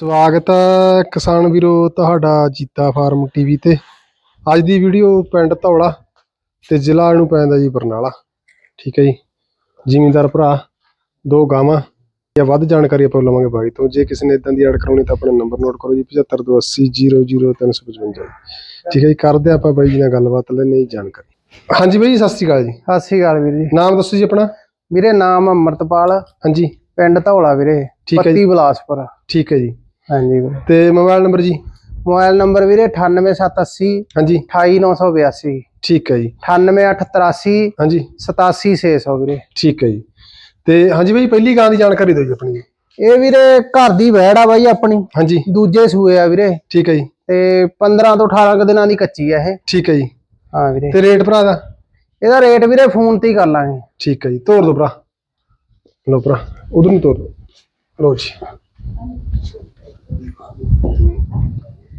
ਸਵਾਗਤ ਹੈ ਕਿਸਾਨ ਵੀਰੋ ਤੁਹਾਡਾ ਜੀਤਾ ਫਾਰਮ ਟੀਵੀ ਤੇ। ਅੱਜ ਦੀ ਵੀਡੀਓ ਪਿੰਡ ਧੌਲਾ ਤੇ ਜ਼ਿਲ੍ਹਾ ਨੂੰ ਪੈਂਦਾ ਜੀ ਬਰਨਾਲਾ। ਠੀਕ ਹੈ ਜੀ। ਜ਼ਿਮੀਂਦਾਰ ਭਰਾ ਦੋ ਗਾਵਾਂ ਜਾਂ ਵੱਧ ਜਾਣਕਾਰੀ ਆਪਾਂ ਲਵਾਂਗੇ ਬਾਈ ਤੋਂ। ਜੇ ਕਿਸੇ ਨੇ ਇਦਾਂ ਦੀ ਐਡ ਕਰਾਉਣੀ ਤਾਂ ਆਪਣਾ ਨੰਬਰ ਨੋਟ ਕਰੋ ਜੀ 7528000355 ਠੀਕ ਹੈ ਜੀ ਕਰਦੇ ਆਪਾਂ ਬਾਈ ਜੀ ਨਾਲ ਗੱਲਬਾਤ ਲੈਣੇ ਜਾਣਕਾਰੀ। ਹਾਂਜੀ ਬਾਈ ਜੀ, ਸਤਿ ਸ਼੍ਰੀ ਅਕਾਲ ਜੀ। ਸਤਿ ਸ਼੍ਰੀ ਅਕਾਲ ਵੀਰ ਜੀ। ਨਾਮ ਦੱਸੋ ਜੀ ਆਪਣਾ? ਵੀਰੇ ਨਾਮ ਅਮਰਤਪਾਲ। ਹਾਂਜੀ। ਪਿੰਡ ਧੌਲਾ ਵੀਰੇ। ਪੱਤੀ ਬਲਾਸਪੁਰ। ਠੀਕ ਹੈ ਜੀ। ਹਾਂਜੀ। ਵੀਰੇ ਤੇ ਮੋਬਾਈਲ ਨੰਬਰ ਜੀ? ਮੋਬਾਈਲ ਨੰਬਰ ਵੀਰੇ 98780 ਹਾਂਜੀ। 28982 ਠੀਕ ਹੈ ਜੀ। 98883 ਹਾਂਜੀ। 87600 ਵੀਰੇ। ਠੀਕ ਹੈ ਜੀ। ਤੇ ਹਾਂਜੀ ਬਾਈ ਪਹਿਲੀ ਗਾਂ ਦੀ ਜਾਣਕਾਰੀ ਦਿਓ ਜੀ ਆਪਣੀ। ਇਹ ਵੀਰੇ ਘਰ ਦੀ ਵੈੜ ਆ ਬਾਈ ਆਪਣੀ। ਹਾਂਜੀ। ਦੂਜੇ ਸੂਏ ਆ ਵੀਰੇ। ਠੀਕ ਹੈ ਜੀ। ਤੇ 15 ਤੋਂ 18 ਕੁ ਦਿਨਾਂ ਦੀ ਕੱਚੀ ਆ ਇਹ। ਠੀਕ ਹੈ ਜੀ। ਹਾਂ ਵੀਰੇ। ਤੇ ਰੇਟ ਭਰਾ ਦਾ? ਇਹਦਾ ਰੇਟ ਵੀਰੇ ਫੋਨ ਤੇ ਹੀ ਕਰ ਲਾਂਗੇ। ਠੀਕ ਹੈ ਜੀ। ਤੋਰ ਦੋ ਭਰਾ। ਲਓ ਭਰਾ ਉਧਰ ਨੂੰ ਤੋਰ ਦੋ। ਲਓ ਜੀ।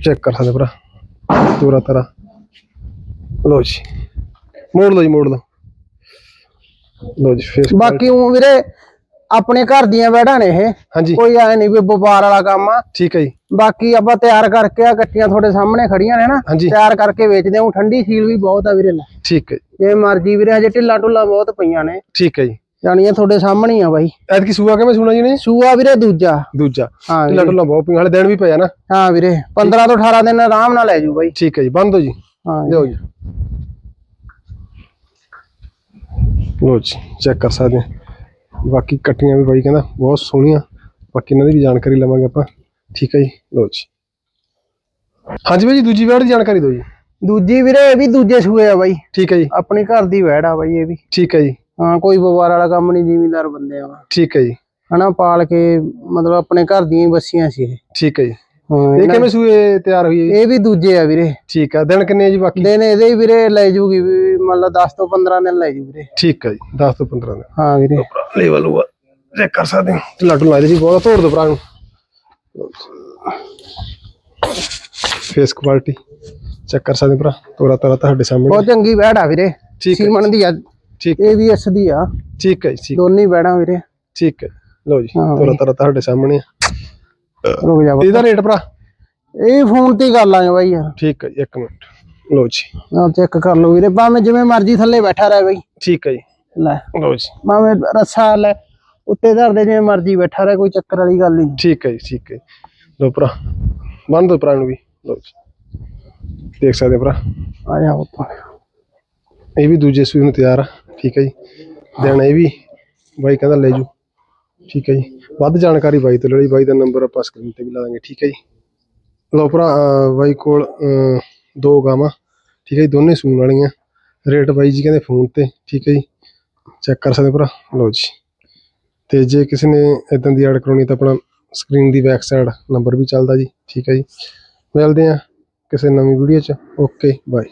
ਚੈੱਕ ਕਰ ਸਕਦੇ ਭਰਾ। ਤੋਰਾ ਤਰਾ ਲਓ ਜੀ। ਮੋੜ ਲਓ ਜੀ ਮੋੜ ਲਓ। ਲਓ ਜੀ ਫੇਸ ਬਾਕੀ ਉਹ ਵੀਰੇ ਆਪਣੇ ਘਰ ਦੀਆਂ ਵੈੜਾਂ ਨੇ ਇਹ। ਕੋਈ ਐ ਨਹੀਂ ਵੀ ਵਪਾਰ ਵਾਲਾ ਕੰਮ ਆ। ਠੀਕ ਹੈ ਜੀ। ਬਾਕੀ ਆਪਾਂ ਤਿਆਰ ਕਰਕੇ ਆ ਕੱਟੀਆਂ ਤੁਹਾਡੇ ਸਾਹਮਣੇ ਖੜੀਆਂ ਨੇ ਨਾ ਤਿਆਰ ਕਰਕੇ ਵੇਚਦੇ ਹਾਂ। ਠੰਡੀ ਸੀਲ ਵੀ ਬਹੁਤ ਆ ਵੀਰੇ ਲੈ। ਠੀਕ ਹੈ ਜੀ, ਜੇ ਮਰਜ਼ੀ ਵੀਰੇ ਹਜੇ ਢਿੱਲਾ ਢੁੱਲਾ ਬਹੁਤ ਪਈਆਂ ਨੇ। ਠੀਕ ਹੈ ਜੀ। ਜਾਣੀਆਂ ਤੁਹਾਡੇ ਸਾਹਮਣੇ ਹੀ ਆ ਬਾਈ। ਐਤਕੀ ਸੂਆ ਕਿਵੇਂ ਸੁਣਾ ਜੀ ਨੇ? ਸੂਆ ਵੀਰੇ ਦੂਜਾ। ਦੂਜਾ। ਹਾਂ ਵੀਰੇ। ਢੁੱਲਾ ਬਹੁਤ ਪਿੰਗ ਵਾਲੇ ਦਿਨ ਵੀ ਪਿਆ ਨਾ। ਹਾਂ ਵੀਰੇ 15 ਤੋਂ 18 ਦਿਨ ਆਰਾਮ ਨਾਲ ਲੈ ਜੂ ਬਾਈ। ਠੀਕ ਹੈ ਜੀ ਬੰਦ ਹੋ ਜੀ। ਹਾਂ ਲਿਓ ਜੀ। ਲੋ ਜੀ ਚੈੱਕ ਕਰ ਸਕਦੇ ਹਾਂ ਬਾਕੀ ਕੱਟੀਆਂ ਵੀ ਬਾਈ ਕਹਿੰਦਾ ਬਹੁਤ ਸੋਹਣੀਆਂ। ਬਾਕੀ ਇਹਨਾਂ ਦੀ ਵੀ ਜਾਣਕਾਰੀ ਲਵਾਂਗੇ ਆਪਾਂ। ਠੀਕ ਹੈ ਜੀ ਲੋ ਜੀ। ਹਾਂਜੀ ਬਾਈ ਜੀ ਦੂਜੀ ਵੈੜ ਦੀ ਜਾਣਕਾਰੀ ਦਿਓ ਜੀ। ਦੂਜੀ ਵੀਰੇ ਇਹ ਵੀ ਦੂਜੇ ਸੂਏ ਆ ਬਾਈ। ਠੀਕ ਹੈ ਜੀ। ਆਪਣੀ ਘਰ ਦੀ ਵੈੜ ਆ ਬਾਈ ਇਹ ਵੀ। ਠੀਕ ਹੈ ਜੀ। ਹਾਂ ਕੋਈ ਵਪਾਰ ਵਾਲਾ ਕੰਮ ਨਹੀਂ ਜ਼ਿਮੀਂਦਾਰ ਬੰਦੇ ਆ। ਠੀਕ ਹੈ ਜੀ। ਹਨਾ ਪਾਲ ਕੇ ਮਤਲਬ ਆਪਣੇ ਘਰ ਦੀਆਂ ਹੀ ਬੱਸੀਆਂ ਸੀ ਇਹ। ਠੀਕ ਹੈ ਜੀ। ਇਹ ਕਿਵੇਂ ਸੂਏ ਤਿਆਰ ਹੋਈ ਹੈ? ਇਹ ਵੀ ਦੂਜੇ ਆ ਵੀਰੇ। ਠੀਕ ਹੈ ਦਿਨ ਕਿੰਨੇ ਆ ਜੀ ਬਾਕੀ? ਦਿਨ ਇਹਦੇ ਹੀ ਵੀਰੇ ਲੈ ਜੂਗੀ ਵੀ ਮਤਲਬ 10 ਤੋਂ 15 ਦਿਨ ਲੈ ਜੂ ਵੀਰੇ। ਠੀਕ ਹੈ ਜੀ 10 ਤੋਂ 15 ਦਿਨ। ਹਾਂ ਵੀਰੇ। ਲੈਵਲ ਹੋਆ ਚੈੱਕ ਕਰ ਸਕਦੇ ਹਾਂ। ਲੱਡੂ ਲਾਏ ਜੀ ਬਹੁਤ ਤੋੜ ਦੋ ਭਰਾ ਨੂੰ। ਫੇਸ ਕੁਆਲਿਟੀ ਚੈੱਕ ਕਰ ਸਕਦੇ ਭਰਾ ਤੋਰਾ ਤੋਰਾ ਤੁਹਾਡੇ ਸਾਹਮਣੇ। ਬਹੁਤ ਚੰਗੀ ਵੈੜ ਆ ਵੀਰੇ। ਠੀਕ ਸੀਮਨ ਦੀ ਆ। ਠੀਕ ਇਹ ਵੀ ਇਸ ਦੀ ਆ। ਠੀਕ ਹੈ ਜੀ, ਦੋਨੇ ਵੈੜਾਂ ਵੀਰੇ। ਠੀਕ ਹੈ। ਲਓ ਜੀ ਤੋਰਾ ਤੋਰਾ ਤੁਹਾਡੇ ਸਾਹਮਣੇ ਆ। ਰੁਕ ਜਾ ਇਹਦਾ ਰੇਟ ਭਰਾ? ਇਹ ਫੋਨ ਤੇ ਕਰ ਲਾਂਗੇ ਬਾਈ ਯਾਰ। ਠੀਕ ਹੈ ਜੀ, ਇੱਕ ਮਿੰਟ। ਲਓ ਜੀ। ਆ ਚੈੱਕ ਕਰ ਲਓ ਵੀਰੇ। ਭਾਵੇਂ ਜਿਵੇਂ ਮਰਜ਼ੀ ਥੱਲੇ ਬੈਠਾ ਰਹੇ ਬਾਈ। ਠੀਕ ਹੈ ਜੀ। ਲੈ। ਲਓ ਜੀ। ਭਾਵੇਂ ਰੱਸਾ ਲੈ ਉੱਤੇ ਧਰ ਦੇ ਜਿਵੇਂ ਮਰਜ਼ੀ ਬੈਠਾ ਰਹੇ ਕੋਈ ਚੱਕਰ ਵਾਲੀ ਗੱਲ ਨਹੀਂ। ਠੀਕ ਹੈ ਜੀ ਠੀਕ ਹੈ। ਲਓ ਭਰਾ ਬੰਨ ਦੋ ਭਰਾ ਨੂੰ ਵੀ। ਲਓ ਜੀ। ਦੇਖ ਸਕਦੇ ਭਰਾ। ਆ ਜਾ ਉੱਪਰ ਇਹ ਵੀ ਦੂਜੇ ਸੂਈ ਨੂੰ ਤਿਆਰ ਆ। ਠੀਕ ਹੈ ਜੀ। ਦੇਣ ਇਹ ਵੀ। ਬਾਈ ਕਹਿੰਦਾ ਲੈ ਜੂ ਠੀਕ ਹੈ ਜੀ। ਵੱਧ ਜਾਣਕਾਰੀ ਬਾਈ ਤੋਂ ਲੈ ਲਈ। ਬਾਈ ਦਾ ਨੰਬਰ ਆਪਾਂ ਸਕਰੀਨ ਤੇ ਵੀ ਲਾ ਦਾਂਗੇ। ਠੀਕ ਹੈ ਜੀ। ਲਓ ਭਰਾ ਬਾਈ ਕੋਲ ਦੋ ਗਾਵਾਂ। ਠੀਕ ਹੈ ਜੀ, ਦੋਨੇ ਸੂਣ ਵਾਲੀਆਂ। ਰੇਟ ਬਾਈ ਜੀ ਕਹਿੰਦੇ ਫੋਨ ਤੇ। ਠੀਕ ਹੈ ਜੀ। ਚੈੱਕ ਕਰ ਸਕਦੇ ਭਰਾ? ਲਓ ਜੀ। ਤੇ ਜੇ ਕਿਸੇ ਨੇ ਇਦਾਂ ਦੀ ਐਡ ਕਰਾਉਣੀ ਤਾਂ ਆਪਣਾ ਸਕਰੀਨ ਦੀ ਬੈਕ ਸਾਈਡ ਨੰਬਰ ਵੀ ਚੱਲਦਾ ਜੀ। ਠੀਕ ਹੈ ਜੀ। ਮਿਲਦੇ ਆ ਕਿਸੇ ਨਵੀਂ ਵੀਡੀਓ 'ਚ। Okay bye